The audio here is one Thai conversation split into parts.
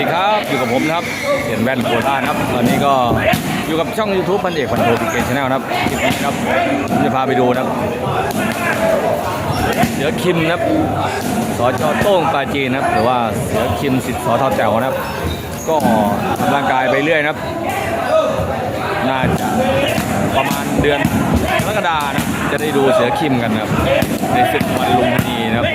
ดีครับ อยู่กับผมนะครับเห็นแว่นโคราชครับ ตอนนี้ก็อยู่กับช่อง YouTube พันเอกพันโทปีเกชแนลนะครับคลิปนี้ครับผมจะพาไปดูนะครับเสือคิมนะครับสจโต้งปาจีนนะครับหรือว่าเสือคิมสิทธิ์สอทอแจวนะครับ ก็ออกกำลังกายไปเรื่อยนะครับ น่าจะประมาณเดือนกรกฎานะจะได้ดูเสือคิมกันนะครับในศึกวันลุมพินีนะครับ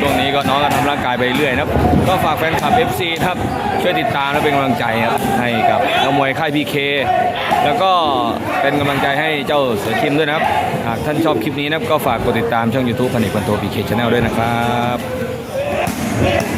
ช่วงนี้ก็น้องก็ทำร่างกายไปเรื่อยนะครับ ก็ฝากแฟนคลับ FC ครับช่วยติดตามและเป็นกำลังใจครับให้กับนักมวยค่ายพีเคแล้วก็เป็นกำลังใจให้เจ้าเสือคิมด้วยนะครับหากท่านชอบคลิปนี้นะครับก็ฝากกดติดตามช่อง YouTube พันเอกพันโทพีเคชแนลด้วยนะครับ